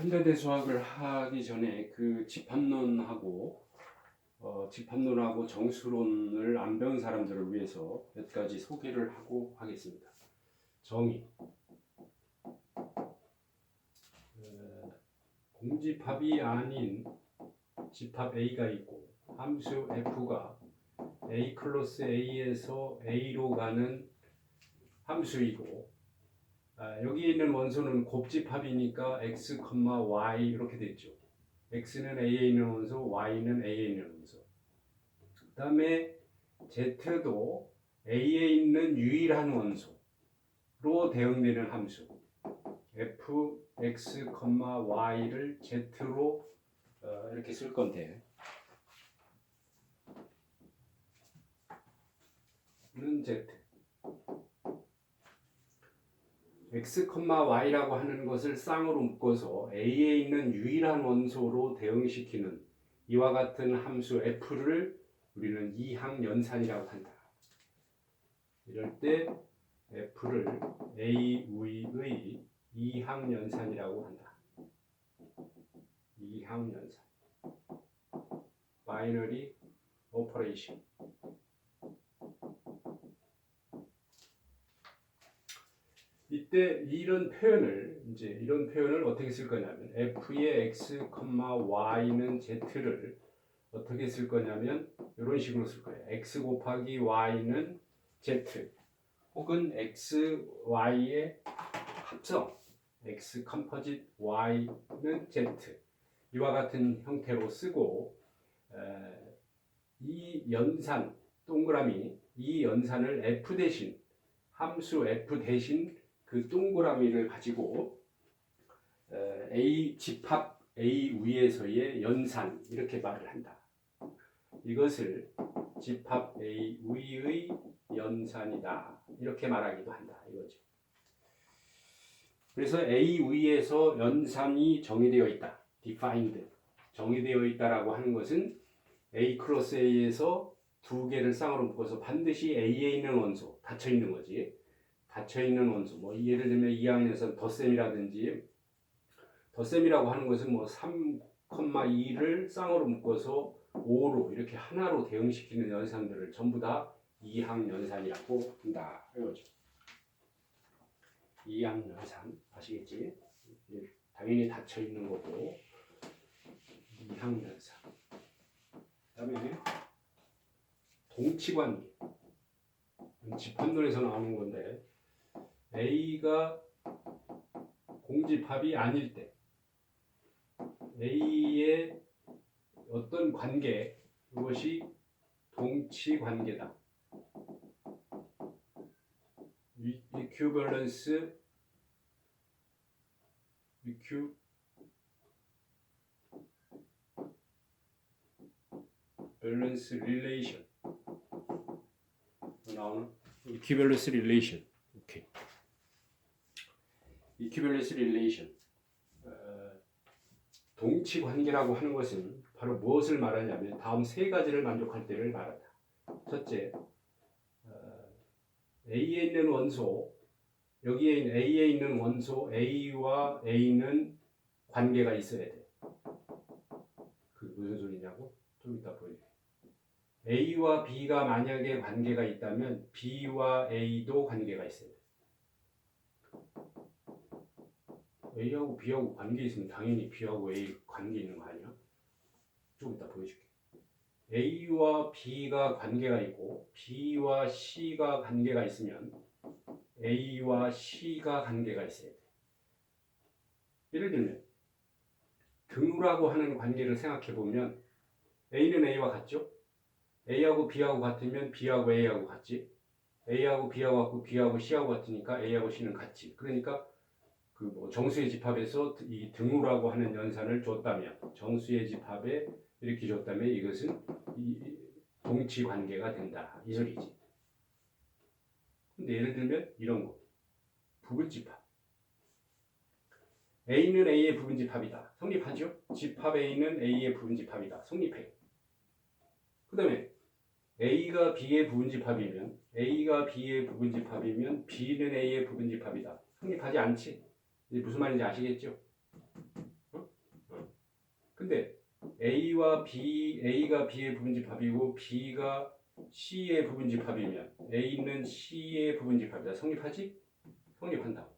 현대대 수학을 하기 전에 그 집합론하고 어, 집합론하고 정수론을 안 배운 사람들을 위해서 몇 가지 소개를 하고 하겠습니다. 정의. 어, 공집합이 아닌 집합 A가 있고 함수 F가 A 클로스 A에서 A로 가는 함수이고 아, 여기 있는 원소는 곱집합이니까 x, y 이렇게 됐죠. x는 a에 있는 원소, y는 a에 있는 원소. 그 다음에 z도 a에 있는 유일한 원소로 대응되는 함수 f, x, y를 z로 어, 이렇게 쓸 건데 는 z x, y라고 하는 것을 쌍으로 묶어서 a에 있는 유일한 원소로 대응시키는 이와 같은 함수 f를 우리는 이항연산이라고 한다. 이럴 때 f를 a, v의 이항연산이라고 한다. 이항연산. 바이너리 오퍼레이션. 이때 이런 표현을 이제 이런 표현을 어떻게 쓸 거냐면 f의 x, y는 z를 어떻게 쓸 거냐면 이런 식으로 쓸 거예요. x 곱하기 y는 z 혹은 x, y의 합성 x 컴포짓 y는 z 이와 같은 형태로 쓰고 에, 이 연산 동그라미 이 연산을 f 대신 함수 f 대신 그 동그라미를 가지고 어, A 집합 A 위에서의 연산 이렇게 말을 한다. 이것을 집합 A 위의 연산이다 이렇게 말하기도 한다 이거죠. 그래서 A 위에서 연산이 정의되어 있다. defined 정의되어 있다라고 하는 것은 A 크로스 A에서 두 개를 쌍으로 묶어서 반드시 A에 있는 원소 닫혀 있는 거지. 닫혀 있는 원소, 뭐 예를 들면 2학년에서 덧셈이라든지 덧셈이라고 하는 것은 뭐 3,2를 쌍으로 묶어서 5로 이렇게 하나로 대응시키는 연산들을 전부 다 이항연산이라고 한다. 이거죠. 이항연산 아시겠지? 당연히 닫혀 있는 거고 이항연산. 그 다음에 동치관계. 집합론에서 나오는 건데 A가 공집합이 아닐 때 A의 어떤 관계 그것이 동치 관계다. equivalence equ balance relation 나오는 equivalence relation 오케이 equivalence relation 어, 동치 관계라고 하는 것은 바로 무엇을 말하냐면 다음 세 가지를 만족할 때를 말한다. 첫째, 어, A에 있는 원소 여기에 A에 있는 원소 A와 A는 관계가 있어야 돼. 그 무슨 소리냐고? 좀 이따 보여줄게. A와 B가 만약에 관계가 있다면 B와 A도 관계가 있어야 돼. A하고 B하고 관계 있으면 당연히 B하고 A 관계 있는 거 아니야? 좀 이따 보여줄게. A와 B가 관계가 있고 B와 C가 관계가 있으면 A와 C가 관계가 있어야 돼. 예를 들면 등우라고 하는 관계를 생각해 보면 A는 A와 같죠? A하고 B하고 같으면 B하고 A하고 같지. A하고 B하고 같고 B하고 C하고 같으니까 A하고 C는 같지. 그러니까 그뭐 정수의 집합에서 이 등우라고 하는 연산을 줬다면 정수의 집합에 이렇게 줬다면 이것은 이 동치 관계가 된다 이 소리지. 근데 예를 들면 이런 거 부분집합. A는 A의 부분집합이다. 성립하죠? 집합 A는 A의 부분집합이다. 성립해. 그 다음에 A가 B의 부분집합이면 A가 B의 부분집합이면 B는 A의 부분집합이다. 성립하지 않지. 무슨 말인지 아시겠죠? 어? 근데 A와 B, A가 B의 부분집합이고 B가 C의 부분집합이면 A는 C의 부분집합이다. 성립하지? 성립한다.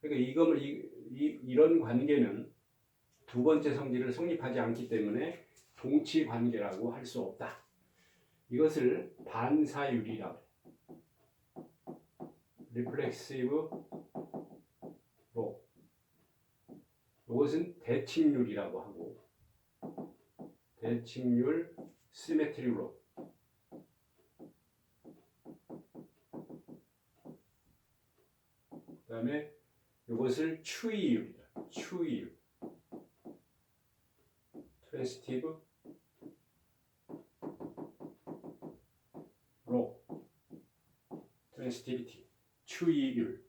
그러니까 이거를 이, 이, 이런 관계는 두 번째 성질을 성립하지 않기 때문에 동치 관계라고 할 수 없다. 이것을 반사율이라고 리플렉시브 로 이것은 대칭률이라고 하고 대칭률 시메트리로 그 다음에 이것을 추이율이다. 추이율. 트랜스티브 로 트랜스티비티. 추이율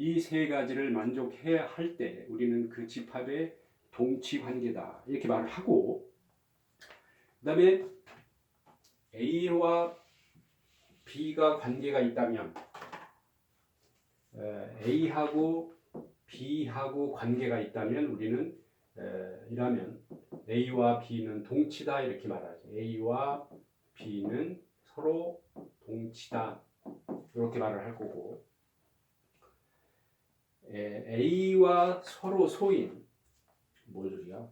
이 세 가지를 만족해야 할 때 우리는 그 집합의 동치 관계다. 이렇게 말을 하고 그다음에 A와 B가 관계가 있다면 에, A하고 B하고 관계가 있다면 우리는 에, 이라면 A와 B는 동치다 이렇게 말하죠. A와 B는 서로 동치다. 이렇게 말을 할 거고. 에, A와 서로 소인 뭔 소리야?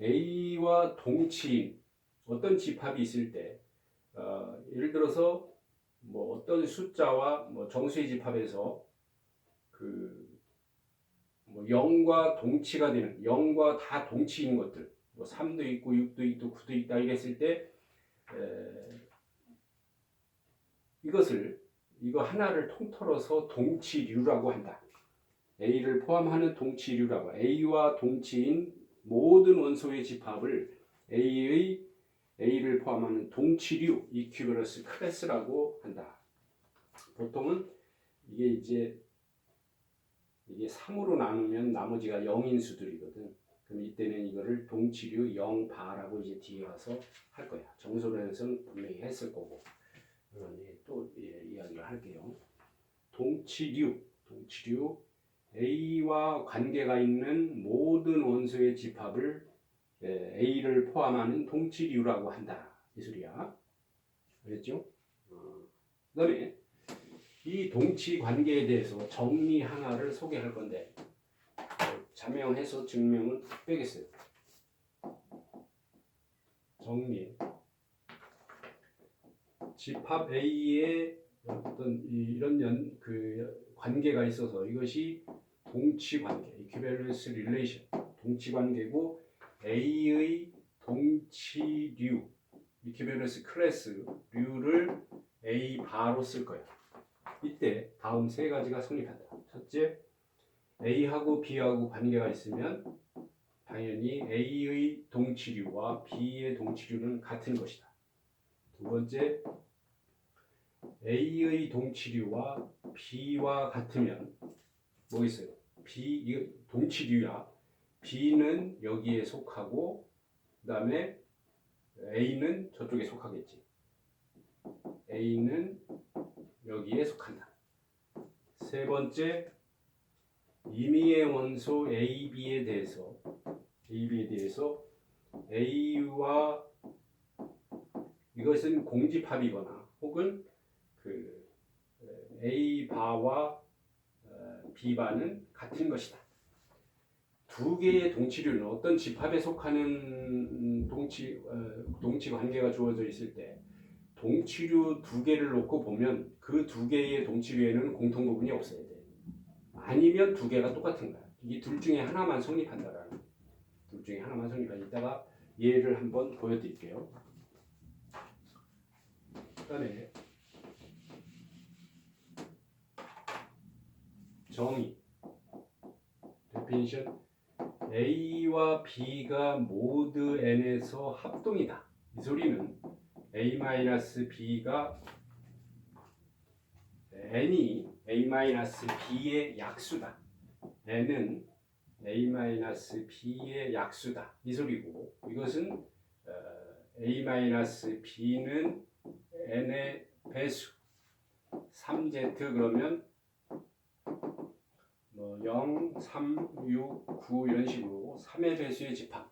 A와 동치인 어떤 집합이 있을 때 어, 예를 들어서 뭐 어떤 숫자와 뭐 정수의 집합에서 그 뭐 0과 동치가 되는 0과 다 동치인 것들 뭐 3도 있고 6도 있고 9도 있다 이랬을 때 에, 이것을 이거 하나를 통틀어서 동치류라고 한다. A를 포함하는 동치류라고 A와 동치인 모든 원소의 집합을 A의 A를 포함하는 동치류 이큐베러스 클래스라고 한다. 보통은 이게 이제 이게 3으로 나누면 나머지가 0인 수들이거든. 그럼 이때는 이거를 동치류 0바라고 이제 뒤에 가서 할 거야. 정소련에서는 분명히 했을 거고. 그러니 또 예, 이야기를 할게요. 동치류, 동치류 A와 관계가 있는 모든 원소의 집합을 예, A를 포함하는 동치류라고 한다. 이 소리야. 알겠죠? 어, 그다음에 이 동치 관계에 대해서 정리 하나를 소개할 건데 어, 자명해서 증명은 빼겠어요. 정리. 집합 A의 어떤 이- 이런 연, 그 관계가 있어서 이것이 동치 관계, equivalence relation, 동치 관계고 A의 동치류, equivalence class 류를 A 바로 쓸 거야. 이때 다음 세 가지가 성립한다. 첫째, A하고 B하고 관계가 있으면 당연히 A의 동치류와 B의 동치류는 같은 것이다. 두 번째, A의 동치류와 B와 같으면 뭐 있어요? B 이거 동치류야. B는 여기에 속하고 그다음에 A는 저쪽에 속하겠지. A는 여기에 속한다. 세 번째 임의의 원소 A, B에 대해서 A, B에 대해서 A와 이것은 공집합이거나 혹은 그 A 바와 어, 바는 같은 것이다. 두 개의 동치류는 어떤 집합에 속하는 동치 어, 동치 관계가 주어져 있을 때 동치류 두 개를 놓고 보면 그 두 개의 동치류에는 공통 부분이 없어야 돼. 아니면 두 개가 똑같은 거야. 이 둘 중에 하나만 성립한다라는. 둘 중에 하나만 성립한. 이따가 예를 한번 보여드릴게요. 그다음에 정의 definition A와 B가 모두 N에서 합동이다. 이 소리는 A-B가 N이 A-B의 약수다. N은 A-B의 약수다. 이 소리고 이것은 어, A-B는 N의 배수 3Z 그러면 뭐 0, 3, 6, 9 이런 식으로 3의 배수의 집합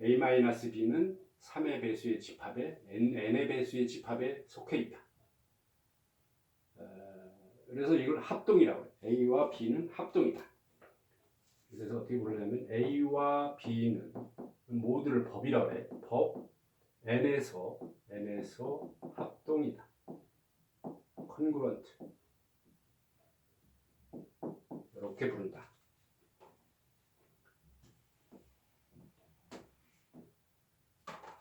a-b는 3의 배수의 집합에 n, n의 배수의 집합에 속해 있다. 어, 그래서 이걸 합동이라고 해요. a와 b는 합동이다. 그래서 어떻게 부르냐면 a와 b는 모두를 법이라고 해. 법 n에서 n에서 합동이다. 컨그런트 이렇게 부른다.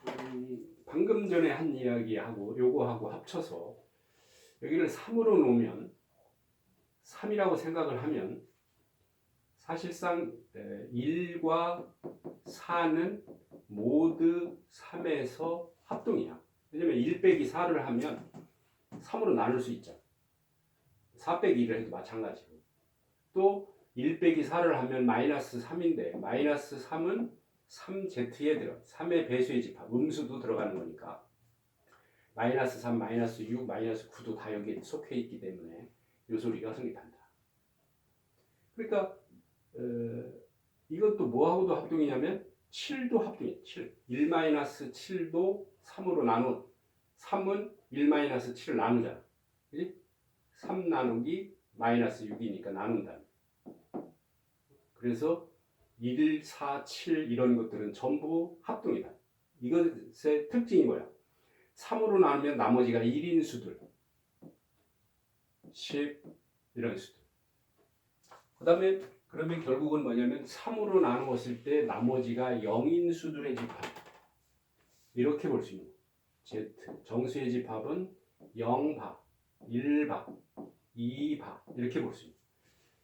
음, 방금 전에 한 이야기하고 요거하고 합쳐서 여기를 3으로 놓으면 3이라고 생각을 하면 사실상 1과 4는 모두 3에서 합동이야. 왜냐면 1 빼기 4를 하면 3으로 나눌 수 있잖아. 4 빼기 1을 해도 마찬가지고. 또1 빼기 4를 하면 마이너스 3인데 마이너스 3은 3z에 들어 3의 배수의 집합 음수도 들어가는 거니까 마이너스 3, 마이너스 6, 마이너스 9도 다 여기에 속해 있기 때문에 요 소리가 성립한다. 그러니까 어, 이것도 뭐하고도 합동이냐면 7도 합동이에요. 7. 1 마이너스 7도 3으로 나눈 3은 1 마이너스 7을 나누잖아. 그지? 3 나누기 마이너스 6이니까 나눈다. 그래서 1, 4, 7 이런 것들은 전부 합동이다. 이것의 특징이 뭐야? 3으로 나누면 나머지가 1인 수들. 10 이런 수들. 그 다음에 그러면 결국은 뭐냐면 3으로 나누었을 때 나머지가 0인 수들의 집합. 이렇게 볼 수 있는 거예요. Z 정수의 집합은 0바, 1바, 2바 이렇게 볼 수 있는.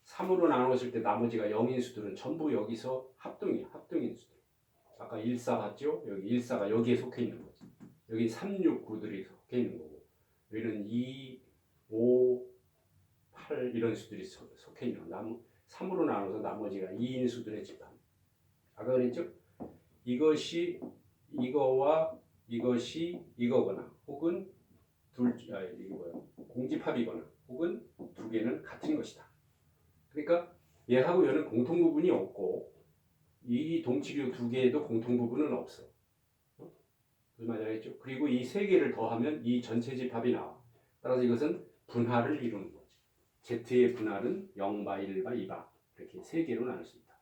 3으로 나누었을 때 나머지가 0인 수들은 전부 여기서 합동이야. 합동인 수들. 아까 1, 4 봤죠? 여기 1, 4가 여기에 속해 있는 거지. 여기 3, 6, 9들이 속해 있는 거고 여기는 2, 5, 8 이런 수들이 속- 속해 있는 거. 나무 3으로 나눠서 나머지가 2인 수들의 집합. 아까 그랬죠? 이것이 이거와 이것이 이거거나 혹은 둘 아, 이게 뭐야? 공집합이거나 혹은 두 개는 같은 것이다. 그러니까 얘하고 얘는 공통 부분이 없고 이 동치류 두 개에도 공통 부분은 없어. 어? 무슨 알겠죠? 그리고 이 세 개를 더하면 이 전체 집합이 나와. 따라서 이것은 분할을 이루는 거지. Z의 분할은 0바, 1바, 2바 이렇게 세 개로 나눌 수 있다.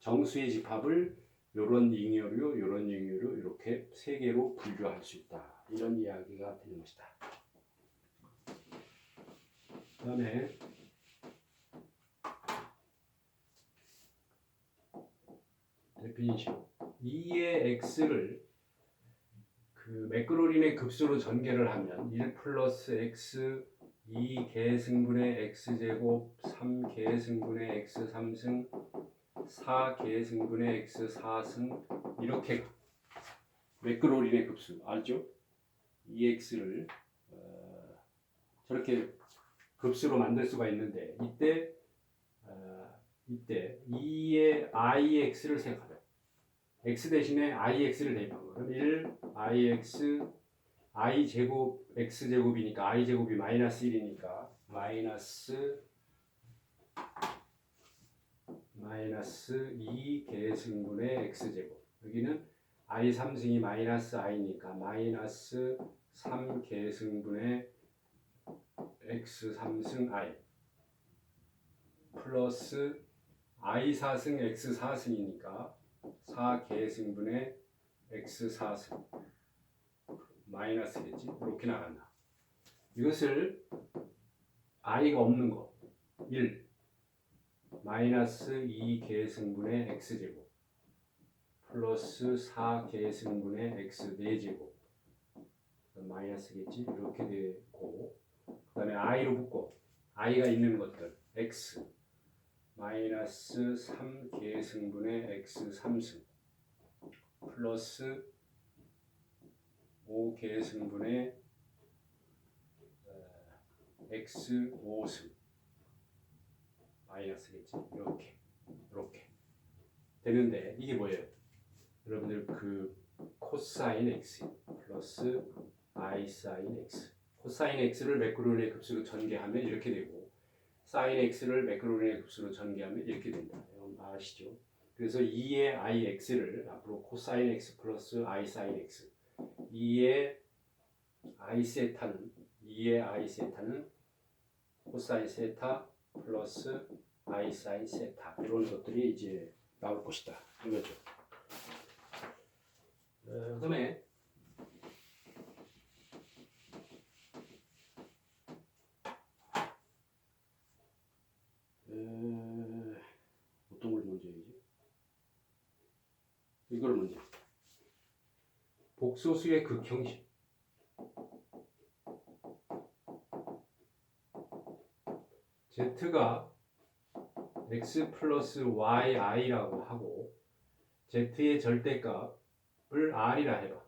정수의 집합을 요런 잉여류, 요런 잉여류 이렇게 세 개로 분류할 수 있다. 이런 이야기가 되는 것이다. 그다음에 데피니션 2의 x를 그 매크로린의 급수로 전개를 하면 1 플러스 x 2 계승분의 x제곱 3 계승분의 x 3승 4 계승분의 x 4승 이렇게 가. 매크로린의 급수 알죠? 2x를 어, 저렇게 급수로 만들 수가 있는데 이때 어, 이때 2의 ix를 생각하면 x 대신에 ix를 대입한 거. 그럼 1 ix i 제곱 x 제곱이니까 i 제곱이 마이너스 1이니까 마이너스 마이너스 2 계승분의 x 제곱. 여기는 i 3승이 마이너스 i니까 마이너스 3 계승분의 x 3승 i 플러스 i 4승 x 4승이니까 4 계승분의 x 4승 마이너스겠지? 이렇게 나간다. 이것을 i가 없는 거. 1 마이너스 2 계승분의 x 제곱 플러스 4 계승분의 x 4제곱. 마이너스겠지? 이렇게 되고 그 다음에 i로 붙고 i가 있는 것들 x 마이너스 3 계승분의 x 3승 플러스 5 계승분의 어, x 5승 마이너스겠지. 이렇게 이렇게. 되는데 이게 뭐예요? 여러분들 그 코사인 x 플러스 i 사인 x. 코사인 x를 매크로닌의 급수로 전개하면 이렇게 되고 사인 x를 매크로닌의 급수로 전개하면 이렇게 된다. 여러분 아시죠? 그래서 2의 ix를 앞으로 코사인 x 플러스 i 사인 x 2의 i 세타는 2의 i 세타는 코사인 세타 플러스 i 사인 세타 이런 것들이 이제 나올 것이다 이거죠. 어, 그다음에 에, 어떤 걸 먼저 해야지? 이걸 먼저. 복소수의 극형식. z가 x 플러스 yi라고 하고 z의 절대값을 r이라 해봐.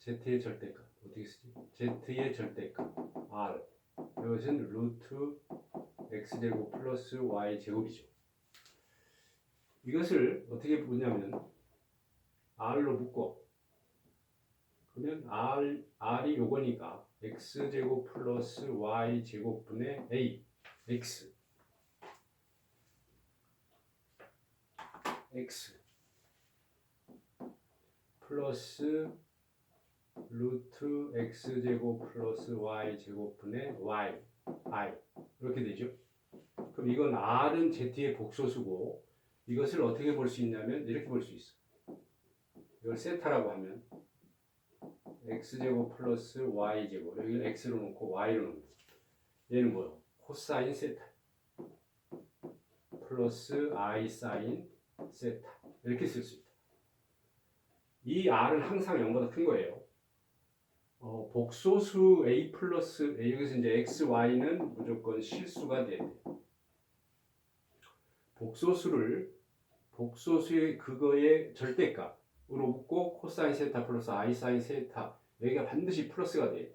z의 절대값 어떻게 쓰지? z의 절대값 r 이것은 루트 x제곱 플러스 y제곱이죠. 이것을 어떻게 보냐면 r로 묶고 그러면 r, r이 요거니까 x제곱 플러스 y제곱분의 a x x 플러스 루트 x제곱 플러스 y제곱분의 y i 이렇게 되죠. 그럼 이건 r은 z의 복소수고 이것을 어떻게 볼 수 있냐면 이렇게 볼 수 있어. 이걸 세타라고 하면 x제곱 플러스 y제곱 여기를 x로 놓고 y로 놓는 얘는 뭐요? 코사인 세타 플러스 i 사인 세타 이렇게 쓸 수 있다. 이 r은 항상 0보다 큰 거예요. 어, 복소수 a 플러스 a 여기서 이제 x, y는 무조건 실수가 돼야 돼. 복소수를 복소수의 그거의 절대값으로 묶고 코사인 세타 플러스 i 사인 세타 여기가 반드시 플러스가 돼.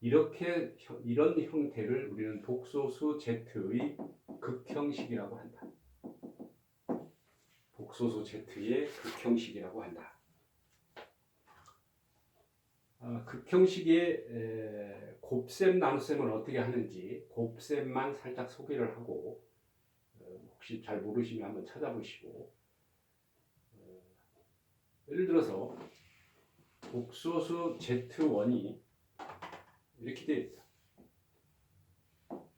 이렇게 형- 이런 형태를 우리는 복소수 z의 극형식이라고 한다. 복소수 z의 극형식이라고 한다. 아, 극형식의 에, 곱셈 나눗셈을 어떻게 하는지 곱셈만 살짝 소개를 하고 어, 혹시 잘 모르시면 한번 찾아보시고 어, 예를 들어서 복소수 z1이 이렇게 되어 있다.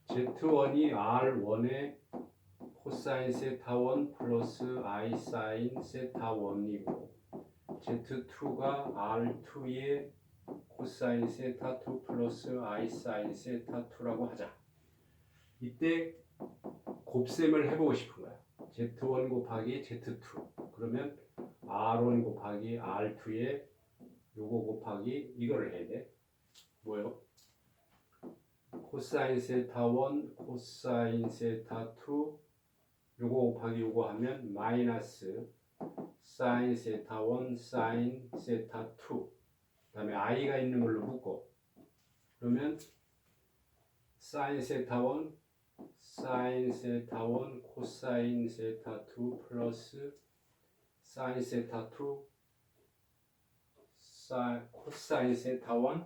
z1이 r1의 코사인 세타1 플러스 i 사인 세타1이고 z2가 r2의 코사인 세타 2 플러스 i 사인 세타 2라고 하자. 이때 곱셈을 해보고 싶은 거야. z1 곱하기 z2 그러면 r1 곱하기 r2에 요거 곱하기 이거를 해야 돼. 뭐요? 코사인 세타 1 코사인 세타 2 요거 곱하기 요거 하면 마이너스 사인 세타 1 사인 세타 2 그다음에 i가 있는 걸로 묶고 그러면 사인 세타 1 사인 세타 1 코사인 세타 2 플러스 사인 세타 2 사, 코사인 세타 1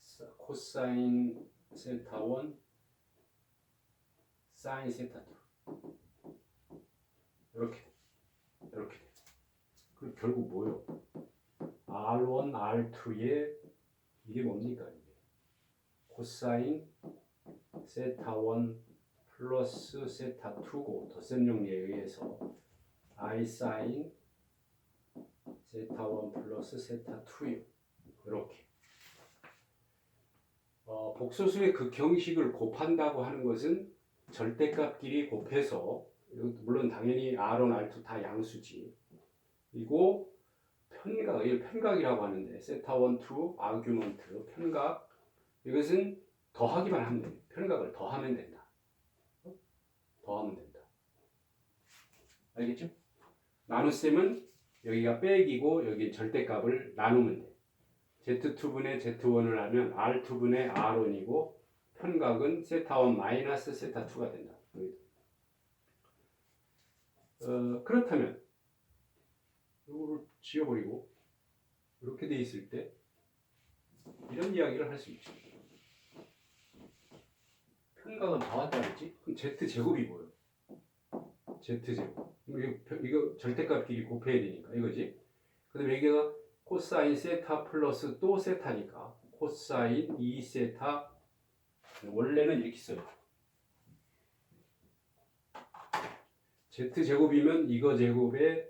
사- 코사인 세타 1 사인 세타 2 이렇게 이렇게 돼. 그 결국 뭐요? R1, R2의 이게 뭡니까 이게? 코사인 세타 1 플러스 세타 2고 덧셈 정리에 의해서 I 사인 세타 1 플러스 세타 2요. 이렇게. 어, 복소수의 극형식을 곱한다고 하는 것은 절대값끼리 곱해서 물론 당연히 R1, R2 다 양수지. 그리고 편각, 이 편각이라고 하는데 세타 1, 2, 아규먼트, 편각 이것은 더하기만 하면 돼. 편각을 더하면 된다. 어? 더하면 된다. 알겠죠? 나눗셈은 여기가 빼기고 여기 절대값을 나누면 돼. Z2분의 Z1을 하면 R2분의 R1이고 편각은 세타 1 마이너스 세타 2가 된다. 어, 그렇다면 이거를 지워버리고 이렇게 돼 있을 때 이런 이야기를 할 수 있죠. 편각은 더하다 그랬지? 그럼 z 제곱이 뭐예요? Z 제곱. 이거 이거 절대값끼리 곱해야 되니까 이거지. 그 다음에 여기가 코사인 세타 플러스 또 세타니까 코사인 2 세타 원래는 이렇게 써요. z 제곱이면 이거 제곱에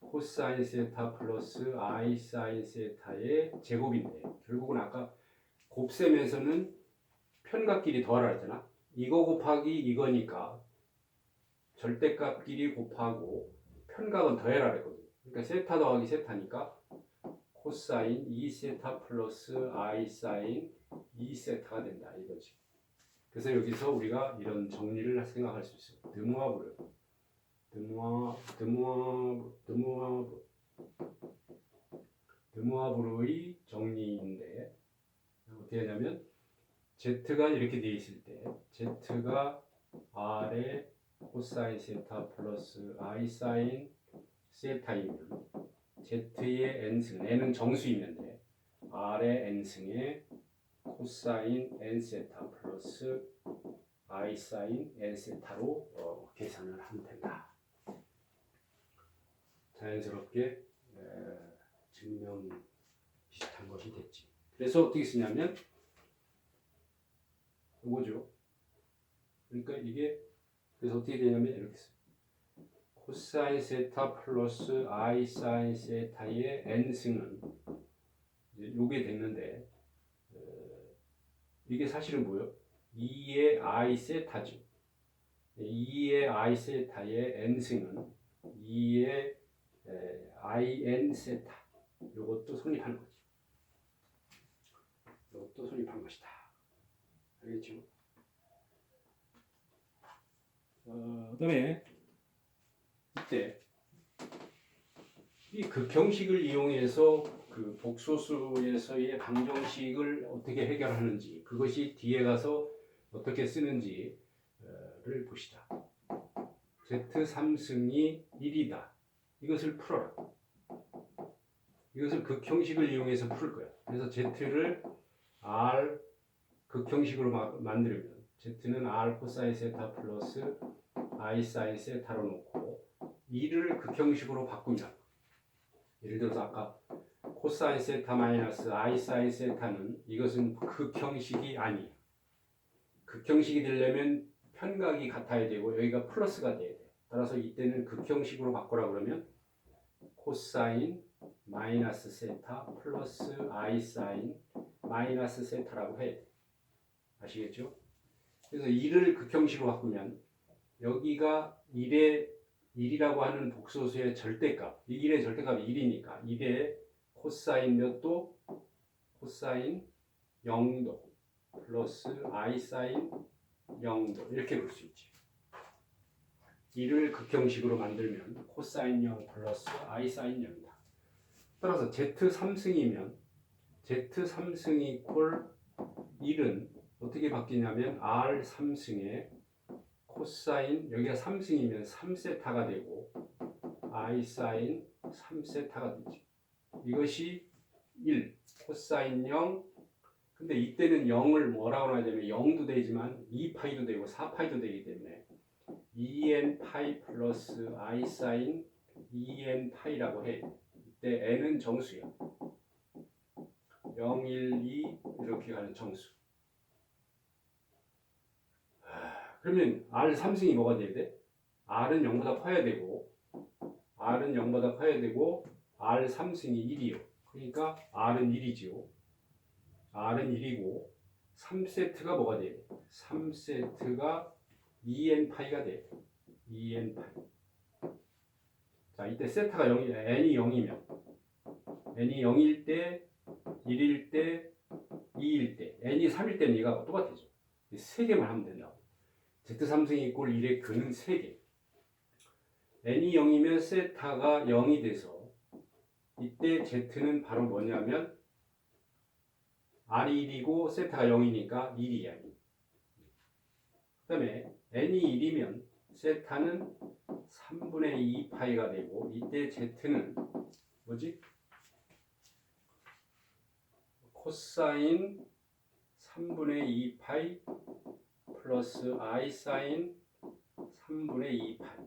코사인 세타 플러스 i 사인 세타의 제곱인데 결국은 아까 곱셈에서는 편각끼리 더하라 했잖아. 이거 곱하기 이거니까 절대값끼리 곱하고 편각은 더해라 그랬거든. 그러니까 세타 더하기 세타니까 코사인 2세타 플러스 i 사인 2세타가 된다 이거지. 그래서 여기서 우리가 이런 정리를 생각할 수 있어요. 드모아브를 드모아 드모아 드모아 드모아브르의 정리인데 어떻게 하냐면 Z가 이렇게 되어 있을 때 Z가 R의 코사인 세타 플러스 I 사인 세타이면 Z의 n승, n은 정수이면데 R의 n승의 코사인 n 세타 플러스 I 사인 n 세타로 어, 계산을 하면 된다. 자연스럽게 에, 증명 비슷한 것이 됐지. 그래서 어떻게 쓰냐면 이거죠. 그러니까 이게 그래서 어떻게 되냐면 이렇게 써. 코사인 세타 플러스 i 사인 세타의 n 승은 이제 요게 됐는데 어, 이게 사실은 뭐요? 2의 i 세타죠. 2의 i 세타의 n 승은 2의 i n 세타. 요것도 성립하는 거지. 요것도 성립한 것이다. 알겠죠? 어, 그다음에 이때 이 극형식을 이용해서 그 복소수에서의 방정식을 어떻게 해결하는지 그것이 뒤에 가서 어떻게 쓰는지를 보시다. Z3승이 1이다. 이것을 풀어라. 이것을 극형식을 이용해서 풀 거야. 그래서 Z를 R 극형식으로 마- 만들면 Z는 R 코사인 세타 플러스 I 사인 세타로 놓고 2를 극형식으로 바꾸자. 예를 들어서 아까 코사인 세타 마이너스 I 사인 세타는 이것은 극형식이 아니에요. 극형식이 되려면 편각이 같아야 되고 여기가 플러스가 돼야 돼. 따라서 이때는 극형식으로 바꾸라 그러면 코사인 마이너스 세타 플러스 I 사인 마이너스 세타라고 해야 돼. 아시겠죠? 그래서 2를 극형식으로 바꾸면 여기가 1의 1이라고 하는 복소수의 절대값, 이 1의 절대값이 1이니까 1의 코사인 몇 도 코사인 0도 플러스 i 사인 0도 이렇게 볼 수 있지. 1을 극형식으로 만들면 코사인 0 플러스 i 사인 0이다. 따라서 z3승이면 z3승 이퀄 1은 어떻게 바뀌냐면 r 3승에 코사인 여기가 3승이면 3세타가 되고 i 사인 3세타가 되지. 이것이 1 코사인 0 근데 이때는 0을 뭐라고 하냐면 0도 되지만 2파이도 되고 4파이도 되기 때문에 2n 파이 플러스 i 사인 2n 파이라고 해. 이때 n은 정수야. 0, 1, 2 이렇게 가는 정수. 하, 그러면 R 3승이 뭐가 돼야 돼? R은 0보다 커야 되고 R은 0보다 커야 되고 R 3승이 1이요. 그러니까 R은 1이지요. R은 1이고 3세트가 뭐가 돼? 3세트가 2n 파이가 돼. 2n 파이. 자, 이때 세타가 0이 n이 0이면 n이 0일 때 1일 때 2일 때 n이 3일 때는 얘가 똑같아져. 세 개만 하면 된다고. Z3승 이꼴 1의 근은 3개. n이 0이면 세타가 0이 돼서 이때 z는 바로 뭐냐면 r이 1이고 세타가 0이니까 1이야. 그 다음에 n이 1이면 세타는 3분의 2 파이가 되고 이때 z는 뭐지? 코사인 3분의 2 파이 플러스 i 사인 3분의 2 파이.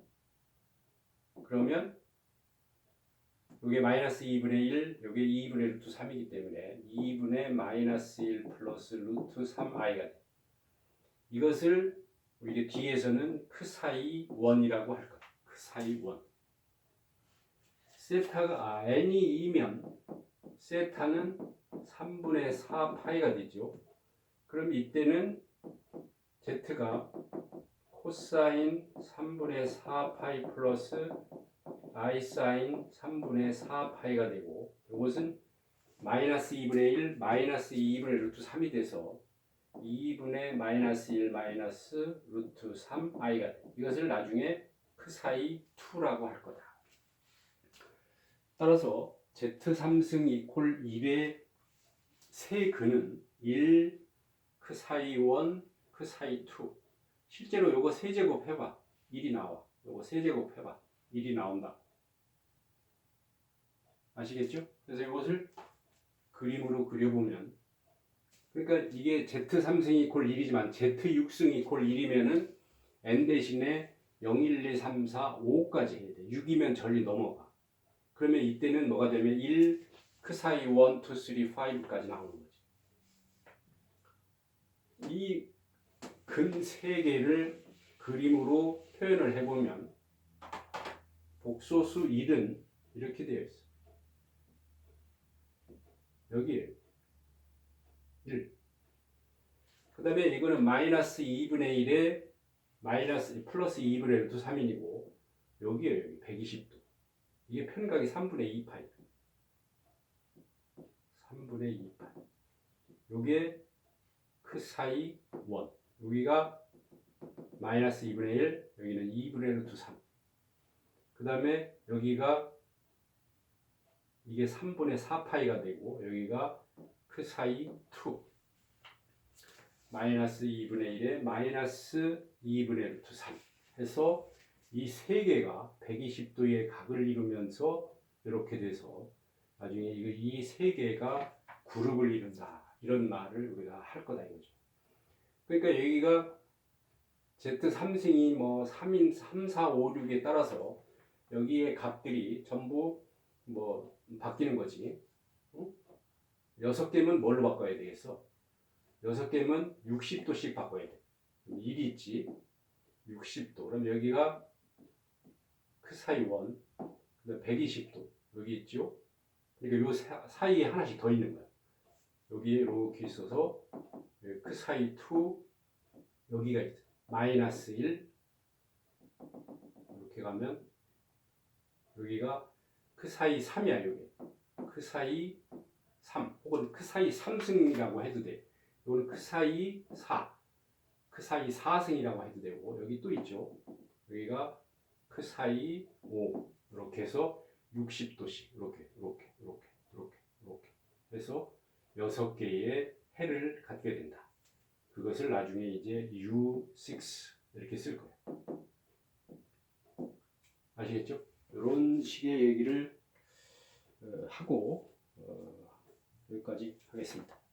그러면 이게 마이너스 2분의 1, 이게 2분의 루트 3이기 때문에 2분의 마이너스 1 플러스 루트 3i가 돼. 이것을 우리가 뒤에서는 크 사이 1이라고 할 거야. 크 사이 1. 세타가 아, n이 2면 세타는 3분의 4 파이가 되죠. 그럼 이때는 z가 코사인 3분의 4 파이 플러스 i 사인 3분의 4 파이가 되고 이것은 마이너스 2분의 1 마이너스 2분의 루트 3이 돼서 2분의 마이너스 1 마이너스 루트 3i가 돼. 이것을 나중에 그 사이 2라고 할 거다. 따라서 z3승 이퀄 1의 세 근은 1, 그 사이 1, 그 사이 2. 실제로 요거 세제곱 해봐. 1이 나와. 요거 세제곱 해봐. 1이 나온다. 아시겠죠? 그래서 이것을 그림으로 그려보면 그러니까 이게 Z3승 이퀄 1이지만 Z6승 이퀄 1이면은 n 대신에 0, 1, 2, 3, 4, 5까지 해야 돼. 6이면 전리 넘어가. 그러면 이때는 뭐가 되면 1, 그 사이 1, 2, 3, 5까지 나오는 거지. 이 근 세 개를 그림으로 표현을 해보면 복소수 1은 이렇게 되어 있어. 여기에 1. 그 다음에 이거는 마이너스 2분의 1에 마이너스 플러스 2분의 루트 3인이고 여기에 여기 120도. 이게 편각이 3분의 2파이. 3분의 2파이. 요게 그 사이 1. 여기가 마이너스 2분의 1, 여기는 2분의 루트 3. 그 다음에 여기가 이게 3분의 4파이가 되고 여기가 그 사이 2 마이너스 2분의 1에 마이너스 2분의 루트 3 해서 이 세 개가 120도의 각을 이루면서 이렇게 돼서 나중에 이 세 개가 그룹을 이룬다 이런 말을 우리가 할 거다 이거죠. 그러니까 여기가 Z3승이 뭐 3인 3, 4, 5, 6에 따라서 여기에 값들이 전부 뭐 바뀌는 거지. 응? 여섯 개면 뭘로 바꿔야 되겠어? 여섯 개면 60도씩 바꿔야 돼. 1이 있지. 60도. 그럼 여기가 그 사이 원, 그다음 120도. 여기 있죠. 그러니까 요 사- 사이에 하나씩 더 있는 거야. 여기에 이렇게 있어서 그 사이 2 여기가 있어. 마이너스 1 이렇게 가면 여기가 그 사이 3이야 여기. 그 사이 3 혹은 그 사이 3승이라고 해도 돼. 이거는 그 사이 4. 그 사이 4승이라고 해도 되고 여기 또 있죠. 여기가 그 사이 5 이렇게 해서 60도씩 이렇게 이렇게 이렇게 이렇게 이렇게 해서 여섯 개의 해를 갖게 된다. 그것을 나중에 이제 U6 이렇게 쓸 거예요. 아시겠죠? 이런 식의 얘기를 어, 하고 어, 여기까지 하겠습니다.